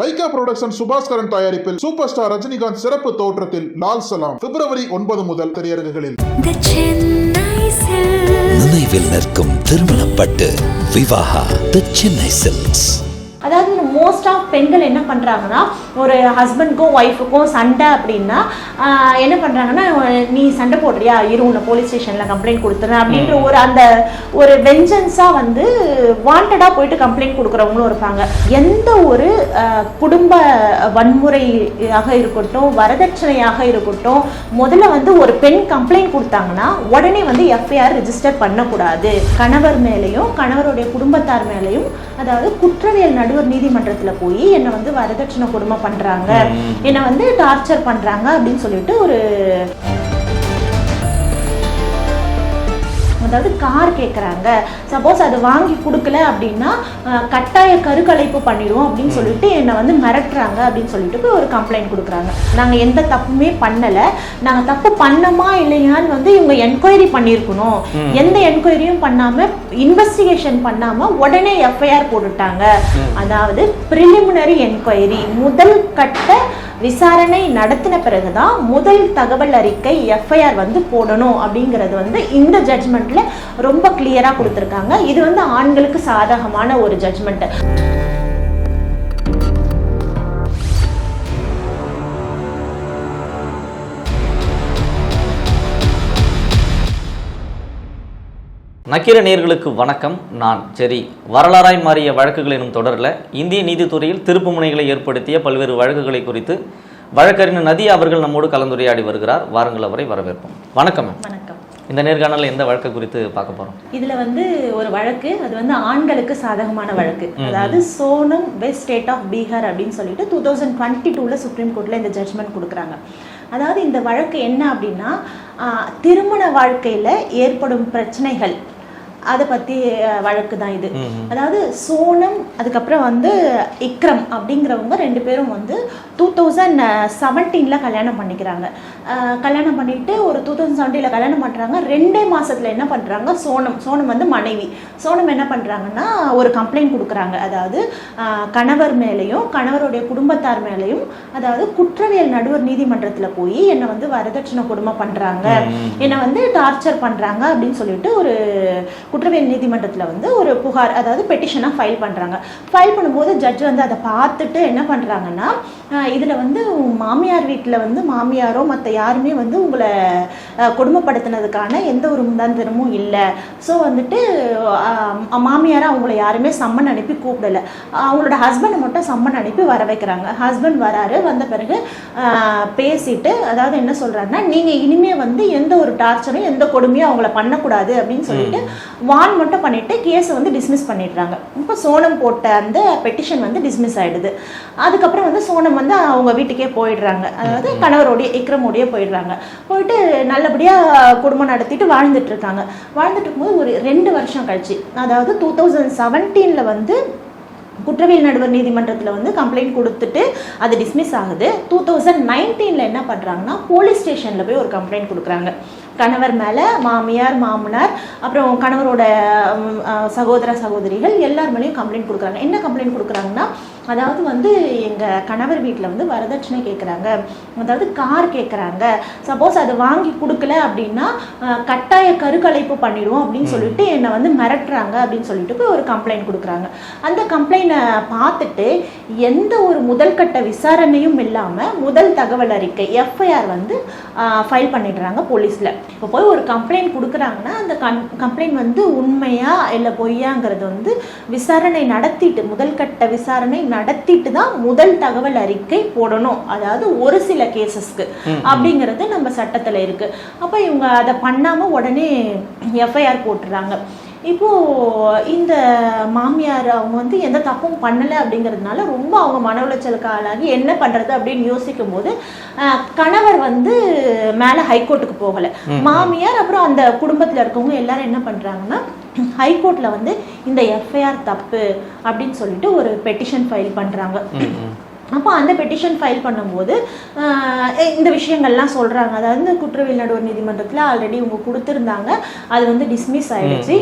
Lyca production Subaskaran தயாரிப்பில் super star Rajinikanth சிறப்பு தோற்றத்தில் லால் சலாம். பிப்ரவரி ஒன்பது முதல் திரையரங்குகளில். The Chennai Silks. நினைவில் நிற்கும் திருமணப்பட்டு Vivaha the Chennai silks most of பெண்கள் என்ன பண்ணுறாங்கன்னா ஒரு ஹஸ்பண்ட்க்கும் ஒய்ஃபுக்கும் சண்டை அப்படின்னா என்ன பண்ணுறாங்கன்னா நீ சண்டை போடுறியா? இரு உன்னை போலீஸ் ஸ்டேஷனில் கம்ப்ளைண்ட் கொடுத்துறேன் அப்படின்ற ஒரு அந்த ஒரு வெஞ்சன்ஸாக வந்து வாண்டடாக போயிட்டு கம்ப்ளைண்ட் கொடுக்குறவங்களும் இருப்பாங்க. எந்த ஒரு குடும்ப வன்முறையாக இருக்கட்டும் வரதட்சணையாக இருக்கட்டும் முதல்ல வந்து ஒரு பெண் கம்ப்ளைண்ட் கொடுத்தாங்கன்னா உடனே வந்து எஃப்ஐஆர் ரெஜிஸ்டர் பண்ணக்கூடாது. கணவர் மேலேயும் கணவருடைய குடும்பத்தார் மேலேயும் அதாவது குற்றவியல் நடுவர் நீதிமன்றத்தில் போய் என்னை வந்து வரதட்சணை கொடுமை பண்ணுறாங்க என்னை வந்து டார்ச்சர் பண்ணுறாங்க அப்படின்னு சொல்லிட்டு ஒரு அதாவது கார் கேட்குறாங்க சப்போஸ் அது வாங்கி கொடுக்கல அப்படின்னா கட்டாய கருக்கலைப்பு பண்ணிடுவோம் அப்படின்னு சொல்லிட்டு என்னை வந்து மிரட்டுறாங்க அப்படின்னு சொல்லிட்டு போய் ஒரு கம்ப்ளைண்ட் கொடுக்குறாங்க. நாங்கள் எந்த தப்புமே பண்ணலை. நாங்கள் தப்பு பண்ணோமா இல்லையான்னு வந்து இவங்க என்கொயரி பண்ணியிருக்கணும். எந்த என்கொயரியும் பண்ணாமல் இன்வெஸ்டிகேஷன் பண்ணாமல் உடனே எஃப்ஐஆர் போட்டுட்டாங்க. அதாவது ப்ரிலிமினரி என்கொயரி முதல் கட்ட விசாரணை நடத்தின பிறகுதான் முதல் தகவல் அறிக்கை எஃப்ஐஆர் வந்து போடணும் அப்படிங்கிறது வந்து இந்த ஜட்ஜ்மெண்ட்டில் ரொம்ப கிளியரா கொடுத்துருக்காங்க. இது வந்து ஆண்களுக்கு சாதகமான ஒரு ஜட்ஜ்மெண்ட்டு நக்கீர நேர்களுக்கு வணக்கம். நான் ஜெரி. வரலாறாய் மாறிய வழக்குகள் எனும் தொடரில் இந்திய நீதித்துறையில் திருப்பு முனைகளை ஏற்படுத்திய பல்வேறு வழக்குகளை குறித்து வழக்கறிஞர் நதியா அவர்கள் நம்மோடு கலந்துரையாடி வருகிறார். வாருங்கள் அவரை வரவேற்போம். வணக்கம் வணக்கம். இந்த நேர்காணலில் எந்த வழக்கு குறித்து பார்க்க போகிறோம் இதுல வந்து ஒரு வழக்கு அது வந்து ஆண்களுக்கு சாதகமான வழக்கு. அதாவது சோனம் வெஸ்ட் ஸ்டேட் ஆஃப் பீகார் அப்படின்னு சொல்லிட்டு டூ தௌசண்ட் டுவெண்ட்டி டூவில் சுப்ரீம் கோர்ட்டில் இந்த ஜட்ஜ்மெண்ட் கொடுக்குறாங்க. அதாவது இந்த வழக்கு என்ன அப்படின்னா திருமண வாழ்க்கையில் ஏற்படும் பிரச்சனைகள் அதை பற்றி வழக்கு தான் இது. அதாவது சோனம் அதுக்கப்புறம் வந்து இக்ரம் அப்படிங்கிறவங்க ரெண்டு பேரும் வந்து டூ தௌசண்ட் செவன்டீனில் கல்யாணம் பண்ணிக்கிறாங்க. கல்யாணம் பண்ணிட்டு ஒரு டூ தௌசண்ட் செவன்டீனில் கல்யாணம் பண்ணுறாங்க ரெண்டே மாசத்துல என்ன பண்ணுறாங்க சோனம். சோனம் வந்து மனைவி. சோனம் என்ன பண்ணுறாங்கன்னா ஒரு கம்ப்ளைண்ட் கொடுக்குறாங்க. அதாவது கணவர் மேலேயும் கணவருடைய குடும்பத்தார் மேலேயும் அதாவது குற்றவியல் நடுவர் நீதிமன்றத்தில் போய் என்னை வந்து வரதட்சணை கொடுமை பண்ணுறாங்க என்னை வந்து டார்ச்சர் பண்ணுறாங்க அப்படின்னு சொல்லிட்டு ஒரு குற்றவியல் நீதிமன்றத்தில் வந்து ஒரு புகார் அதாவது பெட்டிஷனாக ஃபைல் பண்ணுறாங்க ஃபைல் பண்ணும்போது ஜட்ஜ் வந்து அதை பார்த்துட்டு என்ன பண்ணுறாங்கன்னா இதில் வந்து மாமியார் வீட்டில் வந்து மாமியாரோ மற்ற யாருமே வந்து உங்களை கொடுமைப்படுத்தினதுக்கான எந்த ஒரு முதாந்திரமும் இல்லை. ஸோ வந்துட்டு மாமியாரை அவங்கள யாருமே சம்மன் அனுப்பி கூப்பிடல. அவங்களோட ஹஸ்பண்டை மட்டும் சம்மன் அனுப்பி வர வைக்கிறாங்க. ஹஸ்பண்ட் வராரு வந்த பிறகு பேசிட்டு அதாவது என்ன சொல்கிறாருன்னா நீங்கள் இனிமே வந்து எந்த ஒரு டார்ச்சரும் எந்த கொடுமையும் அவங்கள பண்ணக்கூடாது அப்படின்னு சொல்லிட்டு வான் மட்டும் பண்ணிட்டு கேஸை வந்து டிஸ்மிஸ் பண்ணிடுறாங்க. இப்போ சோனம் போட்ட அந்த பெட்டிஷன் வந்து டிஸ்மிஸ் ஆயிடுது. அதுக்கப்புறம் வந்து சோனம் வந்து அவங்க வீட்டுக்கே போயிடுறாங்க. அதாவது கணவரோடைய இக்ரமோடய போயிடுறாங்க. போயிட்டு நல்லபடியாக குடும்பம் நடத்திட்டு வாழ்ந்துட்டு இருக்காங்க வாழ்ந்துட்டு இருக்கும்போது ஒரு ரெண்டு வருஷம் கழிச்சு அதாவது டூ தௌசண்ட் செவன்டீனில் வந்து குற்றவியல் நடுவர் நீதிமன்றத்தில் வந்து கம்ப்ளைண்ட் கொடுத்துட்டு அது டிஸ்மிஸ் ஆகுது. டூ தௌசண்ட் நைன்டீனில் என்ன பண்ணுறாங்கன்னா போலீஸ் ஸ்டேஷனில் போய் ஒரு கம்ப்ளைண்ட் கொடுக்குறாங்க. கணவர் மேலே மாமியார் மாமனார் அப்புறம் கணவரோட சகோதர சகோதரிகள் எல்லார் மேலேயும் கம்ப்ளைண்ட் கொடுக்குறாங்க. என்ன கம்ப்ளைண்ட் கொடுக்குறாங்கன்னா அதாவது வந்து எங்கள் கணவர் வீட்டில் வந்து வரதட்சணை கேட்குறாங்க அதாவது கார் கேட்குறாங்க சப்போஸ் அது வாங்கி கொடுக்கல அப்படின்னா கட்டாய கருக்கலைப்பு பண்ணிடுவோம் அப்படின்னு சொல்லிட்டு என்னை வந்து மிரட்டுறாங்க அப்படின்னு சொல்லிட்டு போய் ஒரு கம்ப்ளைண்ட் கொடுக்குறாங்க. அந்த கம்ப்ளைண்ட்டை பார்த்துட்டு எந்த ஒரு முதல் கட்ட விசாரணையும் இல்லாமல் முதல் தகவல் அறிக்கை எஃப்ஐஆர் வந்து ஃபைல் பண்ணிடுறாங்க போலீஸில். இப்போ போய் ஒரு கம்ப்ளைண்ட் கொடுக்குறாங்கன்னா அந்த கன் கம்ப்ளைண்ட் வந்து உண்மையா இல்லை பொய்யாங்கிறது வந்து விசாரணை நடத்திட்டு முதல் கட்ட விசாரணை நடத்திட்டு தான் முதல் தகவல் அறிக்கை போடணும். அதாவது ஒரு சில கேசஸ்க்கு அப்படிங்கிறது நம்ம சட்டத்தில் இருக்கு. அப்போ இவங்க அதை பண்ணாம உடனே எஃப்ஐஆர் போட்டுறாங்க. இப்போ இந்த மாமியார் அவங்க வந்து எந்த தப்பும் பண்ணலை அப்படிங்கிறதுனால ரொம்ப அவங்க மன உளைச்சலுக்கு ஆளாகி என்ன பண்றது அப்படின்னு யோசிக்கும் போது கணவர் வந்து மேலே ஹைகோர்ட்டுக்கு போகலை. மாமியார் அப்புறம் அந்த குடும்பத்தில் இருக்கவங்க எல்லாரும் என்ன பண்றாங்கன்னா ஹைகோர்ட்ல வந்து இந்த எஃப்ஐஆர் தப்பு அப்படின்னு சொல்லிட்டு ஒரு பெட்டிஷன் ஃபைல் பண்றாங்க. அப்போ அந்த பெட்டிஷன் ஃபைல் பண்ணும்போது இந்த விஷயங்கள்லாம் சொல்கிறாங்க அதாவது குற்றவியல் நடுவர் நீதிமன்றத்தில் ஆல்ரெடி இவங்க கொடுத்துருந்தாங்க. அது வந்து டிஸ்மிஸ் ஆயிடுச்சு.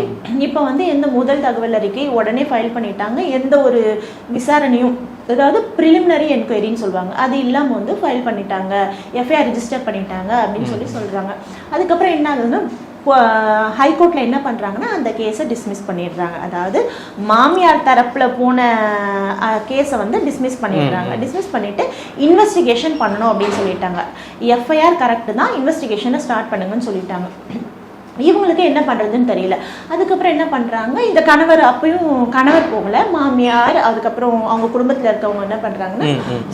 இப்போ வந்து எந்த முதல் தகவல் அறிக்கை உடனே ஃபைல் பண்ணிட்டாங்க. எந்த ஒரு விசாரணையும் அதாவது ப்ரிலிமினரி என்கொயரின்னு சொல்லுவாங்க. அது இல்லாமல் வந்து ஃபைல் பண்ணிட்டாங்க. எஃப்ஐஆர் ரிஜிஸ்டர் பண்ணிட்டாங்க அப்படின்னு சொல்லி சொல்கிறாங்க அதுக்கப்புறம் என்ன ஆகுதுன்னா ஹைகோர்ட்டில் என்ன பண்ணுறாங்கன்னா அந்த கேஸை டிஸ்மிஸ் பண்ணிடுறாங்க. அதாவது மாமியார் தரப்பில் போன கேஸை வந்து டிஸ்மிஸ் பண்ணிடுறாங்க. டிஸ்மிஸ் பண்ணிவிட்டு இன்வெஸ்டிகேஷன் பண்ணணும் அப்படின்னு சொல்லிட்டாங்க. எஃப்ஐஆர் கரெக்டு தான். இன்வெஸ்டிகேஷனை ஸ்டார்ட் பண்ணுங்கன்னு சொல்லிட்டாங்க. இவங்களுக்கு என்ன பண்ணுறதுன்னு தெரியல. அதுக்கப்புறம் என்ன பண்ணுறாங்க இந்த கணவர் அப்பயும் கணவர் போகல. மாமியார் அதுக்கப்புறம் அவங்க குடும்பத்தில் இருக்கவங்க என்ன பண்ணுறாங்கன்னா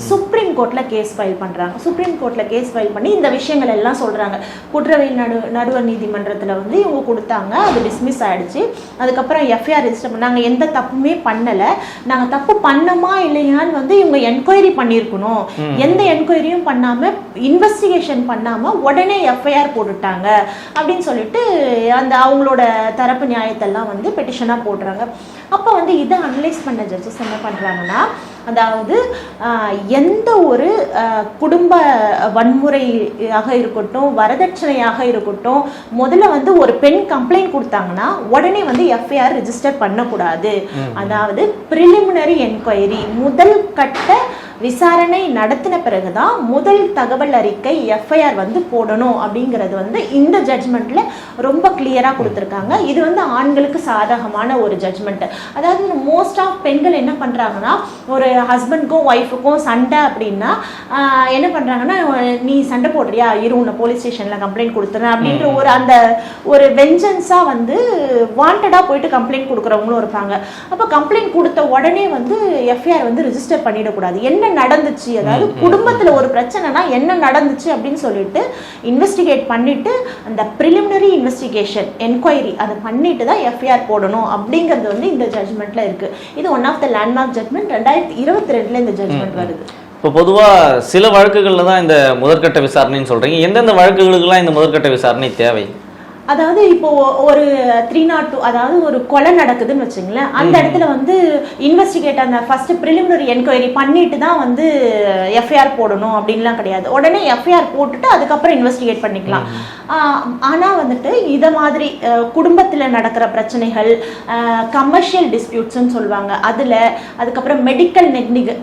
சுப்ரீம் கோர்ட்டில் கேஸ் ஃபைல் பண்ணுறாங்க சுப்ரீம் கோர்ட்டில் கேஸ் ஃபைல் பண்ணி இந்த விஷயங்கள் எல்லாம் சொல்கிறாங்க குற்றவியல் நடு நடுவர் நீதிமன்றத்தில் வந்து இவங்க கொடுத்தாங்க. அது டிஸ்மிஸ் ஆயிடுச்சு. அதுக்கப்புறம் எஃப்ஐஆர் ரெஜிஸ்டர் பண்ணாங்க எந்த தப்புமே பண்ணலை. நாங்கள் தப்பு பண்ணோமா இல்லையான்னு வந்து இவங்க என்கொயரி பண்ணியிருக்கணும். எந்த என்கொயரியும் பண்ணாமல் இன்வெஸ்டிகேஷன் பண்ணாமல் உடனே எஃப்ஐஆர் போட்டுட்டாங்க. அப்படின்னு சொல்லிட்டு அந்த அவங்களோட தரப்பு நியாயத்தெல்லாம் வந்து பெட்டிஷனாக போடுறாங்க. அப்போ வந்து இதை அனலைஸ் பண்ண ஜட்ஜஸ் என்ன பண்ணுறாங்கன்னா அதாவது எந்த ஒரு குடும்ப வன்முறையாக இருக்கட்டும் வரதட்சணையாக இருக்கட்டும் முதல்ல வந்து ஒரு பெண் கம்ப்ளைண்ட் கொடுத்தாங்கன்னா உடனே வந்து எஃப்ஐஆர் ரெஜிஸ்டர் பண்ணக்கூடாது. அதாவது ப்ரிலிமினரி என்கொயரி முதல் கட்ட விசாரணை நடத்தின பிறகுதான் முதல் தகவல் அறிக்கை எஃப்ஐஆர் வந்து போடணும் அப்படிங்கிறது வந்து இந்த ஜட்ஜ்மெண்ட்ல ரொம்ப கிளியரா கொடுத்துருக்காங்க. இது வந்து ஆண்களுக்கு சாதகமான ஒரு ஜட்ஜ்மெண்ட் அதாவது மோஸ்ட் ஆஃப் பெண்கள் என்ன பண்றாங்கன்னா ஒரு ஹஸ்பண்ட்க்கும் ஒய்ஃபுக்கும் சண்டை அப்படின்னா என்ன பண்றாங்கன்னா நீ சண்டை போடுறியா? இரு உன்னை போலீஸ் ஸ்டேஷன்ல கம்ப்ளைண்ட் கொடுத்துறேன் அப்படின்ற ஒரு அந்த ஒரு வெஞ்சன்ஸா வந்து வாண்டடா போயிட்டு கம்ப்ளைண்ட் கொடுக்குறவங்களும் இருப்பாங்க. அப்போ கம்ப்ளைண்ட் கொடுத்த உடனே வந்து எஃப்ஐஆர் வந்து ரிஜிஸ்டர் பண்ணிடக்கூடாது. என்ன நடந்துச்சு? அதாவது குடும்பத்துல ஒரு பிரச்சனைனா என்ன நடந்துச்சு அப்படின்னு சொல்லிட்டு இன்வெஸ்டிகேட் பண்ணிட்டு அந்த ப்ரிலிமினரி இன்வெஸ்டிகேஷன் என்கொயரி அதை பண்ணிட்டு தான் எஃப்ஐஆர் போடணும் அப்படிங்கிறது வந்து இந்த ஜட்ஜ்மெண்ட்ல இருக்கு. இது one of the landmark judgement ரெண்டாயிரத்தி இருபத்தி ரெண்டுல இந்த ஜட்மெண்ட் வருது. இப்போ பொதுவாக சில வழக்குகளில் தான் இந்த முதற்கட்ட விசாரணைன்னு சொல்கிறீங்க எந்தெந்த வழக்குகளுக்கெல்லாம் இந்த முதற்கட்ட விசாரணை தேவை? அதாவது இப்போ ஒரு த்ரீ நாட் டூ அதாவது ஒரு கொலை நடக்குதுன்னு வச்சுங்களேன் அந்த இடத்துல வந்து இன்வெஸ்டிகேட் அந்த ஃபர்ஸ்ட் ப்ரிலிமினரி என்கொயரி பண்ணிட்டு தான் வந்து எஃப்ஐஆர் போடணும் அப்படின்லாம் கிடையாது. உடனே எஃப்ஐஆர் போட்டுட்டு அதுக்கப்புறம் இன்வெஸ்டிகேட் பண்ணிக்கலாம். ஆஹ் ஆனா வந்துட்டு இத மாதிரி குடும்பத்துல நடக்கிற பிரச்சனைகள் கமர்ஷியல் டிஸ்பியூட்ஸ்னு சொல்லுவாங்க. அதுல அதுக்கப்புறம் மெடிக்கல்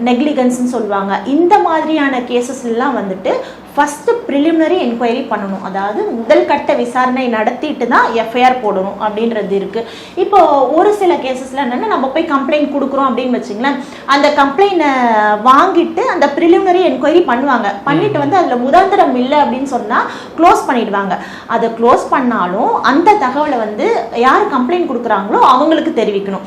நெக்லிகன்ஸ்னு சொல்லுவாங்க. இந்த மாதிரியான கேசஸ் எல்லாம் வந்துட்டு ஃபர்ஸ்ட் ப்ரிலிமினரி என்கொயரி பண்ணணும். அதாவது முதல் கட்ட விசாரணை நடத்திட்டு தான் எஃப்ஐஆர் போடணும் அப்படின்றது இருக்கு. இப்போ ஒரு சில கேசஸ்ல என்னன்னா நம்ம போய் கம்ப்ளைண்ட் கொடுக்குறோம் அப்படின்னு வச்சுங்களேன் அந்த கம்ப்ளைண்ட்டை வாங்கிட்டு அந்த ப்ரிலிமினரி என்கொயரி பண்ணுவாங்க. பண்ணிட்டு வந்து அதுல முதாந்திரம் இல்லை அப்படின்னு சொன்னா க்ளோஸ் பண்ணிடுவாங்க. அதை க்ளோஸ் பண்ணாலும் அந்த தகவலை வந்து யார் கம்ப்ளைண்ட் கொடுக்குறாங்களோ அவங்களுக்கு தெரிவிக்கணும்.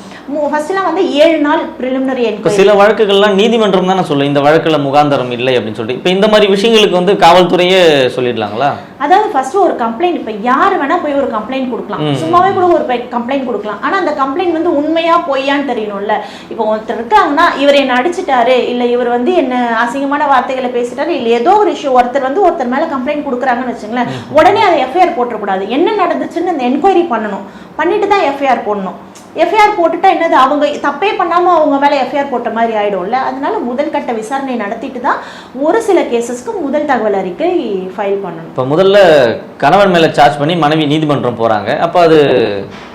ஃபர்ஸ்ட்லாம் வந்து ஏழு நாள் ப்ரிலிமினரி என்கொயரி சில வழக்குகள்லாம் நீதிமன்றம் தானே சொல்லும் இந்த வழக்குல முகாந்தரம் இல்லை அப்படின்னு சொல்லிட்டு. இப்போ இந்த மாதிரி விஷயங்களுக்கு வந்து காவல்துறையே சொல்லிடலாங்களா? அதாவது ஃபர்ஸ்ட் ஒரு கம்ப்ளைண்ட் இப்ப யார் வேணா போய் ஒரு கம்ப்ளைண்ட் கொடுக்கலாம். சும்மாவே கூட ஒரு கம்ப்ளைண்ட் கொடுக்கலாம். ஆனா அந்த கம்ப்ளைண்ட் வந்து உண்மையா பொய்யான்னு தெரியணும்ல. இப்போ ஒருத்தர் இருக்காங்கன்னா இவர் என்ன அடிச்சிட்டாரு இல்ல இவர் வந்து என்ன அசிங்கமான வார்த்தைகளை பேசிட்டாரு இல்ல ஏதோ ஒரு இஷ்யூ ஒருத்தர் வந்து ஒருத்தர் மேல கம்ப்ளைண்ட் கொடுக்குறாங்கன்னு வச்சுங்களேன் உடனே அதை எஃப்ஐஆர் போட்டுறக்கூடாது என்ன நடந்துச்சுன்னு அந்த என்கொயரி பண்ணணும். பண்ணிட்டு தான் எஃப்ஐஆர் போடணும். எஃப்ஐஆர் போட்டுட்டா என்னது? அவங்க தப்பே பண்ணாம அவங்க மேல எஃப்ஐஆர் போட்ட மாதிரி ஆயிடும்ல. அதனால முதல் கட்ட விசாரணை நடத்திட்டு தான் ஒரு சில கேசஸ்க்கு முதல் தகவல் அறிக்கை ஃபைல் பண்ணணும். இப்போ முதல்ல கணவன் மேலே சார்ஜ் பண்ணி மனைவி நீதிமன்றம் போகிறாங்க அப்போ அது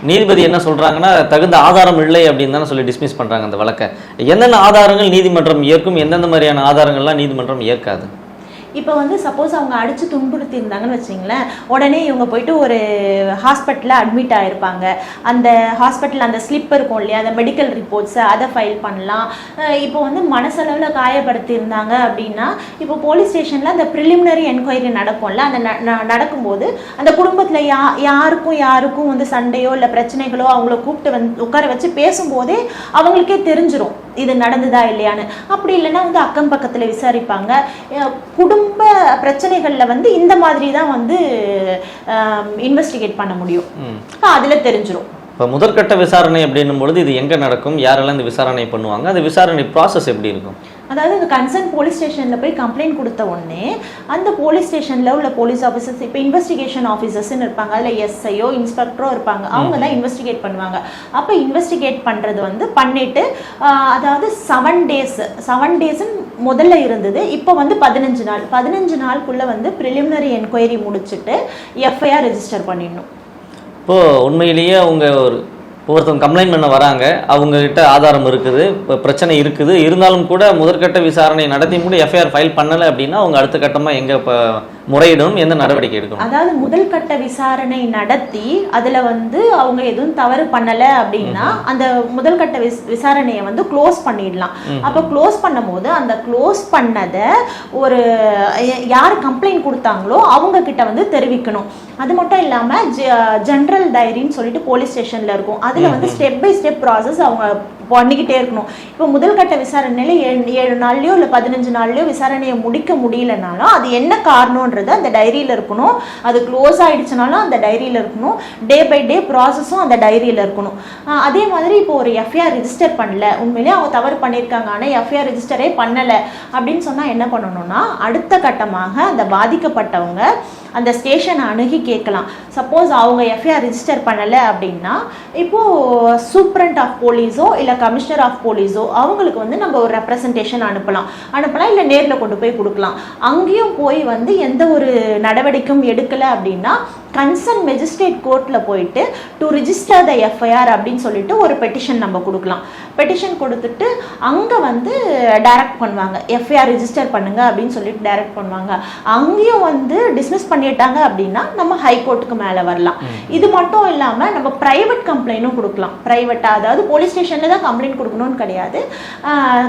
நீதிபதி என்ன சொல்கிறாங்கன்னா தகுந்த ஆதாரம் இல்லை அப்படின்னு தானே சொல்லி டிஸ்மிஸ் பண்ணுறாங்க அந்த வழக்கை. என்னென்ன ஆதாரங்கள் நீதிமன்றம் ஏற்கும் எந்தெந்த மாதிரியான ஆதாரங்கள்லாம் நீதிமன்றம் ஏற்காது இப்போ வந்து சப்போஸ் அவங்க அடித்து துன்புறுத்தி இருந்தாங்கன்னு வச்சுங்களேன் உடனே இவங்க போயிட்டு ஒரு ஹாஸ்பிட்டலில் அட்மிட் ஆகிருப்பாங்க அந்த ஹாஸ்பிட்டல் அந்த ஸ்லிப் இருக்கும் இல்லையா அந்த மெடிக்கல் ரிப்போர்ட்ஸை அதை ஃபைல் பண்ணலாம். இப்போ வந்து மனசளவில் காயப்படுத்தி இருந்தாங்க அப்படின்னா இப்போ போலீஸ் ஸ்டேஷனில் அந்த ப்ரிலிமினரி என்கொயரி நடக்கும்ல அந்த ந- ந- நடக்கும்போது அந்த குடும்பத்தில் யா யாருக்கும் யாருக்கும் வந்து சண்டையோ இல்லை பிரச்சனைகளோ அவங்கள கூப்பிட்டு வந்து உட்கார வச்சு பேசும்போதே அவங்களுக்கே தெரிஞ்சிடும் இது நடந்ததா இல்லையான்னு. அப்படி இல்லைன்னா வந்து அக்கம் பக்கத்தில் விசாரிப்பாங்க. குடும்ப பிரச்சனைகளில் வந்து இந்த மாதிரி தான் வந்து இன்வெஸ்டிகேட் பண்ண முடியும். அதில் தெரிஞ்சிரும். இப்போ முதற்கட்ட விசாரணை அப்படின்னும் பொழுது இது எங்கே நடக்கும்? யாரெல்லாம் இந்த விசாரணை பண்ணுவாங்க? அந்த விசாரணை ப்ராசஸ் எப்படி இருக்கும்? அதாவது இந்த கன்சர்ன் போலீஸ் ஸ்டேஷனில் போய் கம்ப்ளைண்ட் கொடுத்த உடனே அந்த போலீஸ் ஸ்டேஷனில் உள்ள போலீஸ் ஆஃபீஸர்ஸ் இப்போ இன்வெஸ்டிகேஷன் ஆஃபீஸர்ஸ்னு இருப்பாங்க. அதில் எஸ்ஐயோ இன்ஸ்பெக்டரோ இருப்பாங்க. அவங்க தான் இன்வெஸ்டிகேட் பண்ணுவாங்க. அப்போ இன்வெஸ்டிகேட் பண்ணுறது வந்து பண்ணிட்டு அதாவது செவன் டேஸ் செவன் டேஸ்ன்னு முதல்ல இருந்தது. இப்போ வந்து பதினஞ்சு நாள். பதினஞ்சு நாளுக்குள்ளே வந்து ப்ரிலிமினரி என்கொயரி முடிச்சுட்டு எஃப்ஐஆர் ரெஜிஸ்டர் பண்ணிடணும். இப்போது உண்மையிலேயே அவங்க ஒரு ஒருத்தவங்க கம்ப்ளைண்ட் பண்ண வராங்க. அவங்கக்கிட்ட ஆதாரம் இருக்குது இப்போ பிரச்சனை இருக்குது. இருந்தாலும் கூட முதற்கட்ட விசாரணை நடத்தி கூட எஃப்ஐஆர் ஃபைல் பண்ணலை அப்படின்னா அவங்க அடுத்த கட்டமாக எங்கே இப்போ முறையிடணும் எந்த நடவடிக்கை எடுக்கணும். அதாவது முதல் கட்ட விசாரணை நடத்தி அதுல வந்து அவங்க எதுவும் தவறு பண்ணல அப்படின்னா அந்த முதல் கட்ட விசாரணையை வந்து க்ளோஸ் பண்ணிடலாம். அப்ப க்ளோஸ் பண்ணும்போது அந்த க்ளோஸ் பண்ணதை ஒரு யார் கம்ப்ளைண்ட் கொடுத்தாங்களோ அவங்க கிட்ட வந்து தெரிவிக்கணும். அது மட்டும் இல்லாம ஜென்ரல் டைரின்னு சொல்லிட்டு போலீஸ் ஸ்டேஷன்ல இருக்கும். அதுல வந்து ஸ்டெப் பை ஸ்டெப் ப்ராசஸ் அவங்க பண்ணிக்கிட்டே இருக்கணும். இப்போ முதல் கட்ட விசாரணையில ஏழு ஏழு நாள்லையோ இல்லை பதினஞ்சு நாள்லையோ விசாரணையை முடிக்க முடியலனாலும் அது என்ன காரணன்றது அந்த டைரியில் இருக்கணும். அது க்ளோஸ் ஆகிடுச்சுனாலும் அந்த டைரியில் இருக்கணும். டே பை டே ப்ராசஸும் அந்த டைரியில் இருக்கணும். அதே மாதிரி இப்போ ஒரு எஃப்ஐஆர் ரிஜிஸ்டர் பண்ணல. உண்மையிலேயே அவங்க தவறு பண்ணியிருக்காங்க. ஆனால் எஃப்ஐஆர் ரிஜிஸ்டரே பண்ணலை. அப்படின்னு சொன்னால் என்ன பண்ணணும்னா அடுத்த கட்டமாக அந்த பாதிக்கப்பட்டவங்க அந்த ஸ்டேஷனை அணுகி கேட்கலாம். சப்போஸ் அவங்க எஃப்ஐஆர் ரிஜிஸ்டர் பண்ணலை அப்படின்னா இப்போது சூப்ரண்ட் ஆஃப் போலீஸோ இல்லை கமிஷனர் ஆஃப் போலீஸோ அவங்களுக்கு வந்து நம்ம ஒரு ரெப்ரசன்டேஷன் அனுப்பலாம். அனுப்பலாம் இல்லை நேரில் கொண்டு போய் கொடுக்கலாம். அங்கேயும் போய் வந்து எந்த ஒரு நடவடிக்கையும் எடுக்கலை அப்படின்னா கன்சர்ன் மெஜிஸ்ட்ரேட் கோர்ட்டில் போயிட்டு டு ரிஜிஸ்டர் த எஃப்ஐஆர் அப்படின்னு சொல்லிட்டு ஒரு பெட்டிஷன் நம்ம கொடுக்கலாம். பெட்டிஷன் கொடுத்துட்டு அங்கே வந்து டைரக்ட் பண்ணுவாங்க. எஃப்ஐஆர் ரிஜிஸ்டர் பண்ணுங்க அப்படின்னு சொல்லிட்டு டைரக்ட் பண்ணுவாங்க. அங்கேயும் வந்து டிஸ்மிஸ் பண்ணிட்டாங்க அப்படின்னா நம்ம ஹைகோர்ட்டுக்கு மேலே வரலாம். இது மட்டும் இல்லாமல் நம்ம ப்ரைவேட் கம்ப்ளைண்ட்டும் கொடுக்கலாம். ப்ரைவேட்டாக அதாவது போலீஸ் ஸ்டேஷனில் தான் கம்ப்ளைண்ட் கொடுக்கணும்னு கிடையாது.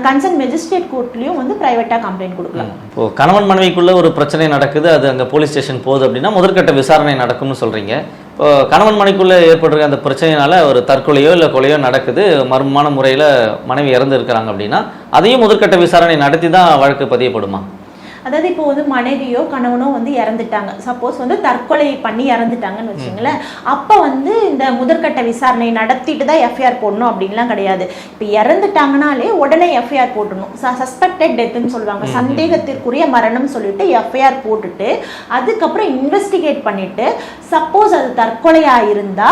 கன்சர்ன் மெஜிஸ்ட்ரேட் கோர்ட்லேயும் வந்து ப்ரைவேட்டாக கம்ப்ளைண்ட் கொடுக்கலாம். இப்போ கணவன் மனைவிக்குள்ள ஒரு பிரச்சனை நடக்குது அது அங்கே போலீஸ் ஸ்டேஷன் போகுது அப்படின்னா முதற்கட்ட விசாரணை நடக்கும்னு சொல்றீங்க. இப்போ கணவன் மனைக்குள்ள ஏற்படுற அந்த பிரச்சனையினால ஒரு தற்கொலையோ இல்லை கொலையோ நடக்குது. மர்மமான முறையில் மனைவி இறந்து இருக்கிறாங்க அப்படின்னா அதையும் முதற்கட்ட விசாரணை நடத்தி தான் வழக்கு பதியப்படுமா? அதாவது இப்போ வந்து மனைவியோ கணவனோ வந்து இறந்துட்டாங்க. சப்போஸ் வந்து தற்கொலை பண்ணி இறந்துட்டாங்கன்னு வச்சுங்களேன். அப்போ வந்து இந்த முதற்கட்ட விசாரணை நடத்திட்டு தான் எஃப்ஐஆர் போடணும் அப்படின்லாம் கிடையாது. இப்போ இறந்துட்டாங்கனாலே உடனே எஃப்ஐஆர் போட்டணும் சஸ்பெக்டட் டெத்துன்னு சொல்லுவாங்க. சந்தேகத்திற்குரிய மரணம் சொல்லிட்டு எஃப்ஐஆர் போட்டுட்டு அதுக்கப்புறம் இன்வெஸ்டிகேட் பண்ணிட்டு சப்போஸ் அது தற்கொலையா இருந்தா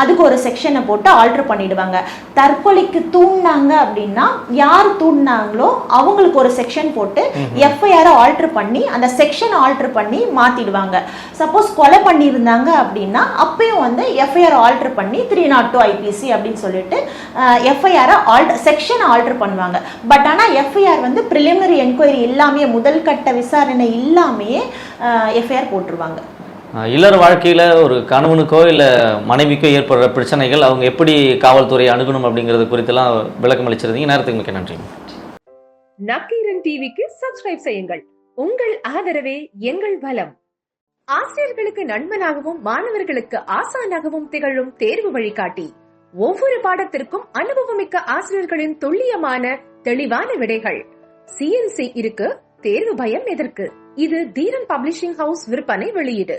அதுக்கு ஒரு செக்ஷனை போட்டு ஆல்டர் பண்ணிடுவாங்க. தற்கொலைக்கு தூண்டினாங்க அப்படின்னா யார் தூண்டினாங்களோ அவங்களுக்கு ஒரு செக்ஷன் போட்டு எஃப்ஐஆரை ஆல்டர் பண்ணி அந்த செக்ஷன் ஆல்டர் பண்ணி மாத்திடுவாங்க. சப்போஸ் கொலை பண்ணியிருந்தாங்க அப்படின்னா அப்பயும் வந்து எஃப்ஐஆர் ஆல்டர் பண்ணி த்ரீ நாட் டூ ஐபிசி அப்படின்னு சொல்லிட்டு எஃப்ஐஆரை ஆல்டர் செக்ஷன் ஆல்டர் பண்ணுவாங்க. பட் ஆனால் எஃப்ஐஆர் வந்து ப்ரிலிமினரி என்கொயரி இல்லாமையே முதல் கட்ட விசாரணை இல்லாமையே எஃப்ஐஆர் போட்டுருவாங்க. இல்லற வாழ்க்கையில் ஒரு கணவனுக்கோ இல்லை மனைவிக்கோ ஏற்படுற பிரச்சனைகள் அவங்க எப்படி காவல்துறையை அணுகணும் அப்படிங்கிறது குறித்தெல்லாம் விளக்கம் அளிச்சிருந்தீங்க. நேரத்துக்கு மிக்க நன்றி நக்கீரன் டிவிக்கு சப்ஸ்கிரைப் செய்யுங்கள். உங்கள் ஆதரவே எங்கள் பலம் ஆசிரியர்களுக்கு நண்பனாகவும் மாணவர்களுக்கு ஆசானாகவும் திகழும் தேர்வு வழிகாட்டி. ஒவ்வொரு பாடத்திற்கும் அனுபவமிக்க ஆசிரியர்களின் துல்லியமான தெளிவான விடைகள். சிஎன்சி இருக்கு தேர்வு பயம் எதற்கு? இது தீரன் பப்ளிஷிங் ஹவுஸ் விற்பனை வெளியீடு.